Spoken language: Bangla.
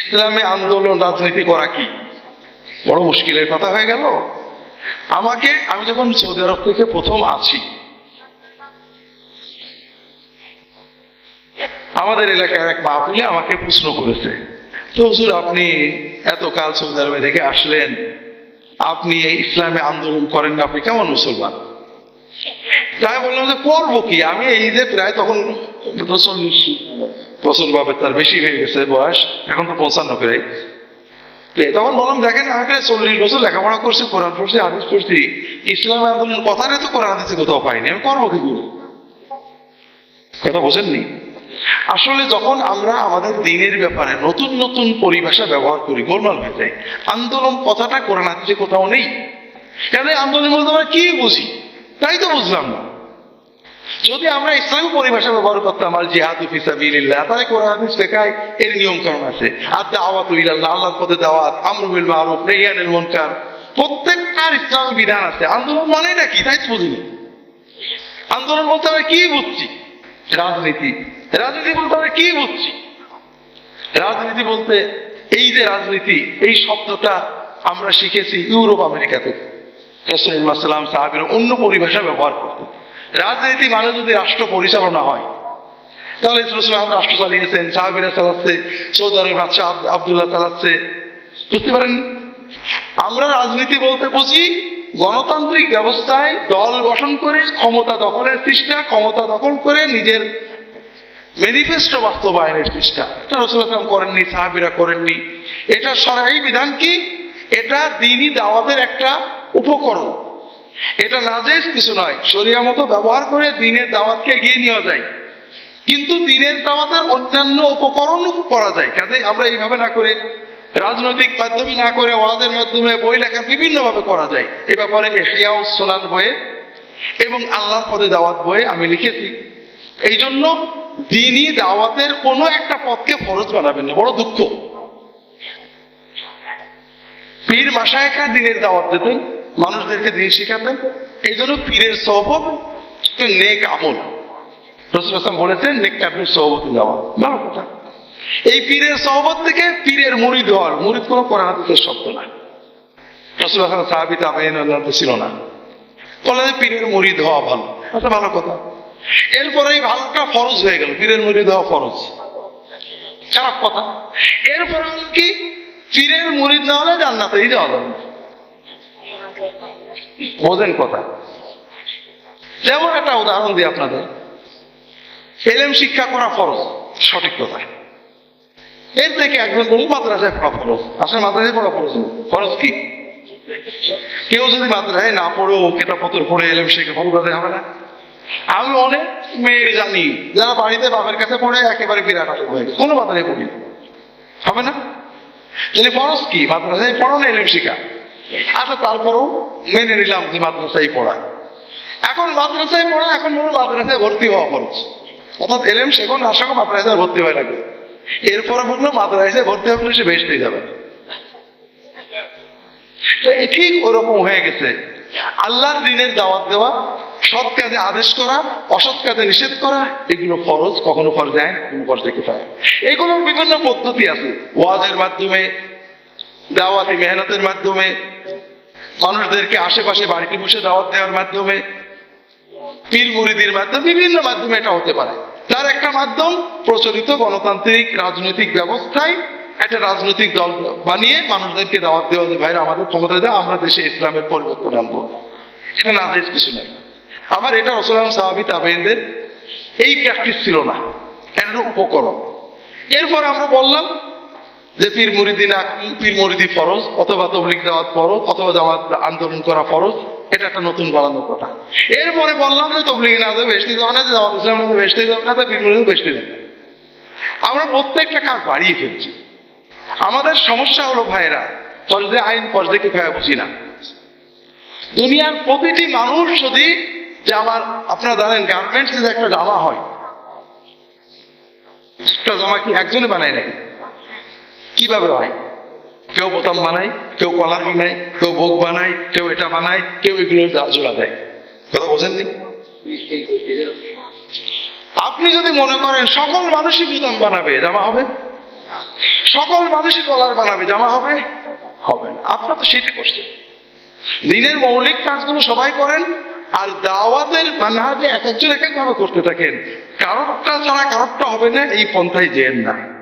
ইসলামে আন্দোলন রাজনীতি করা কি? বড় মুশকিলের কথা হয়ে গেল। আমাকে, আমি যখন সৌদি আরব থেকে প্রথম আছি, আমাদের এলাকার এক মাহফিলে আমাকে প্রশ্ন করেছে, তো হুজুর, আপনি এত কাল সৌদি আরবে থেকে আসলেন, আপনি এই ইসলামে আন্দোলন করেন না, আপনি কেমন মুসলমান? তাই বললাম যে, করব কি? আমি এই যে প্রায় তখন চল্লিশ বছর ভাবে তার বেশি হয়ে গেছে বয়স, এখন তো পঞ্চান্ন প্রায় তখন বললাম, দেখেন, আমাকে চল্লিশ বছর লেখাপড়া করছি, কোরআন পড়ছি আদেশ করছি ইসলাম আন্দোলন কথাটা তো কোরআন হাদিসে কোথাও পাইনি, আমি করব কি? কথা বোঝেননি? আসলে যখন আমরা আমাদের দিনের ব্যাপারে নতুন নতুন পরিভাষা ব্যবহার করি, গোলমাল হয়ে যায় আন্দোলন কথাটা কোরআন হাদিসে কোথাও নেই। কেন আন্দোলন বলতে আমরা কি বুঝি? তাই তো বুঝলাম না। যদি আমরা ইসলামী পরিভাষা ব্যবহার করতাম আর জিহাদ ফিসাবিল্লাহ তাহলে কোরআন শেখায় এর নিয়ম কারণ আছে। আর দাওয়াত ইলাল্লাহ, আল্লাহর পথে দাওয়াত, আমরু মারুফ নাহিয়ানিল মুনকার, প্রত্যেকটার ইসলামী বিধান আছে। আন্দোলন মানে না কি? তাই বুঝিনি। আন্দোলন বলতে আমরা কি বুঝছি? রাজনীতি। রাজনীতি বলতে আমরা কি বুঝছি? রাজনীতি বলতে এই যে রাজনীতি, এই শব্দটা আমরা শিখেছি ইউরোপ আমেরিকা থেকে সাহাবির অন্য পরিভাষা ব্যবহার করতেন। রাজনীতি মানে যদি রাষ্ট্র পরিচালনা হয়, তাহলে রসুলাম রাষ্ট্র চালিয়েছেন, সাহাবিরা চালাচ্ছে, সৌদি আরব বাদশাহ আবদুল্লাহ চালাচ্ছে। বুঝতে পারেন? আমরা রাজনীতি বলতে বুঝি গণতান্ত্রিক ব্যবস্থায় দল গঠন করে, ক্ষমতা দখলের চেষ্টা, ক্ষমতা দখল করে নিজের ম্যানিফেস্টো বাস্তবায়নের চেষ্টা। এটা রসুলাম করেননি, সাহাবিরা করেননি। এটা সরাই বিধান কি? এটা দিনই দাওয়াতের একটা উপকরণ। এটা নাজেজ কিছু নয়। শরিয়া মতো ব্যবহার করে দিনের দাওয়াতকে এগিয়ে নেওয়া যায়। কিন্তু দিনের দাওয়াতের অন্যান্য উপকরণ করা যায়। কাজে আমরা এইভাবে না করে, রাজনৈতিক মাধ্যমে না করে ওয়াদের মাধ্যমে বই লেখা বিভিন্ন ভাবে করা যায়। এ ব্যাপারে এহিয়াউ সোনান বইয়ে এবং আল্লাহর পদে দাওয়াত বইয়ে আমি লিখেছি। এই জন্য দিনই দাওয়াতের কোনো একটা পথকে ফরজ বানাবেন না। বড় দুঃখ। পীর মাসায়কা দিনের দাওয়াত দিতেন। মানুষদেরকে দিন শেখাতেন এই জন্য পীরের সহবত নেক আমল। রসুল আসলাম বলেছেন, নেক কাপের সহবত দেওয়া ভালো কথা। এই পীরের সহবত থেকে পীরের মুড়িদ হওয়ার মুড়িদ কোনো কোরআন হাদিসের শব্দ না রসুল আসলাম সাহাবি তাবেইন ছিল না। বলে পীরের মুড়িদ হওয়া ভালো। আচ্ছা ভালো কথা। এরপরে এই ভালোটা ফরজ হয়ে গেল। পীরের মুড়িদ হওয়া ফরজ। খারাপ কথা। এরপরে কি? পীরের মুড়িদ না হলে জান্নাতেই যাওয়া যাবে। বোঝেন কথা। যেমন একটা উদাহরণ দিই আপনাদের। এলেম শিক্ষা করা ফরজ, সঠিক কথা। এর থেকে একজন বলুন মাদ্রাসায় পড়া ফরজ। আসলে মাদ্রাসায় পড়া ফরজ। ফরজ কি? কেউ যদি মাদ্রাসায় না পড়েও কেটা পত্র পড়ে এলএম শিখে ফরজ হবে না। আমি অনেক মেয়ে জানি, যারা বাড়িতে বাপের কাছে পড়ে একেবারে বিরাট আলো হয়ে কোনো মাদ্রাসায় পড়ি হবে না? তাহলে ফরজ কি? মাদ্রাসায় পড়ো না এলেম শিখা আচ্ছা তারপরও মেনে নিলাম যে মাদ্রাসায় পড়া। এখন মাদ্রাসায় পড়া, এখন মনে মাদ্রাসায় ভর্তি হওয়া খরচ। অর্থাৎ এলেম শেখন আশা করি মাদ্রাসায় ভর্তি হয়ে লাগবে। এরপরে বলল মাদ্রাসায় ভর্তি হবে সে বেসতেই যাবে। ঠিক ওরকম হয়ে গেছে। আল্লাহর দিনের দাওয়াত দেওয়া, সৎ কাজে আদেশ করা, অসৎ কাজে নিষেধ করা, এগুলো ফরজ, কখনো ফরজ আইন, কখনো ফরজ পায় এগুলোর বিভিন্ন পদ্ধতি আছে। ওয়াজের মাধ্যমে, দাওয়াতি মেহনতের মাধ্যমে মানুষদেরকে আশেপাশে বাড়িতে বসে দাওয়াত দেওয়ার মাধ্যমে, পীর মুরিদির মাধ্যমে, বিভিন্ন মাধ্যমে এটা হতে পারে। তার একটা মাধ্যম, প্রচলিত গণতান্ত্রিক রাজনৈতিক ব্যবস্থায় একটা রাজনৈতিক দল বানিয়ে মানুষদেরকে দাওয়াত দেওয়া যে, ভাইরা, আমাদের ক্ষমতা দেওয়া আমরা দেশে ইসলামের পরিবর্তন আনব। এটা না দেশ কিছু নয় আবার এটা রসলাম সাহাবি তাবেইনদের এই প্র্যাকটিস ছিল না। এটা উপকরণ। এরপর আমরা বললাম যে পীর মুরিদি না, পীর মুরিদি ফরজ, অথবা তবলিক দাওয়াত ফরজ, অথবা জামাত আন্দোলন করা ফরজ, এটা একটা নতুন বাড়ানো কথা। এরপরে বললাম যে তবলিগ না দেবে বেশি যাবে না যে জামাত ইসলাম না বেশি যাবে না পীর মুরিদি বেশি যাবে না। আমরা প্রত্যেকটা কাজ বাড়িয়ে ফেলছি। আমাদের সমস্যা হলো ভাইরা ফরজে আইন ফরজে কি ভাই বুঝি না। দুনিয়ার প্রতিটি মানুষ যদি জামার আপনারা জানেন গার্মেন্টস একটা জামা হয়, একটা জামা কি একজনে বানায় নাকি? কীভাবে হয়? কেউ বোতাম বানায়, কেউ কলার বানায় কেউ ভোগ বানায়, কেউ এটা বানায়, কেউ এগুলো জোড়া দেয়। কথা বোঝেননি? আপনি যদি মনে করেন সকল মানুষই বোতাম বানাবে, জামা হবে? সকল মানুষই কলার বানাবে, জামা হবে? হবে না। আপনার তো সেটা করছেন। দিনের মৌলিক কাজগুলো সবাই করেন, আর দাওয়াতের মানহাজে এক একজন এক এক ভাবে করতে থাকেন। কারোরটা ছাড়া কারোরটা হবে না, এই পন্থায় যেন না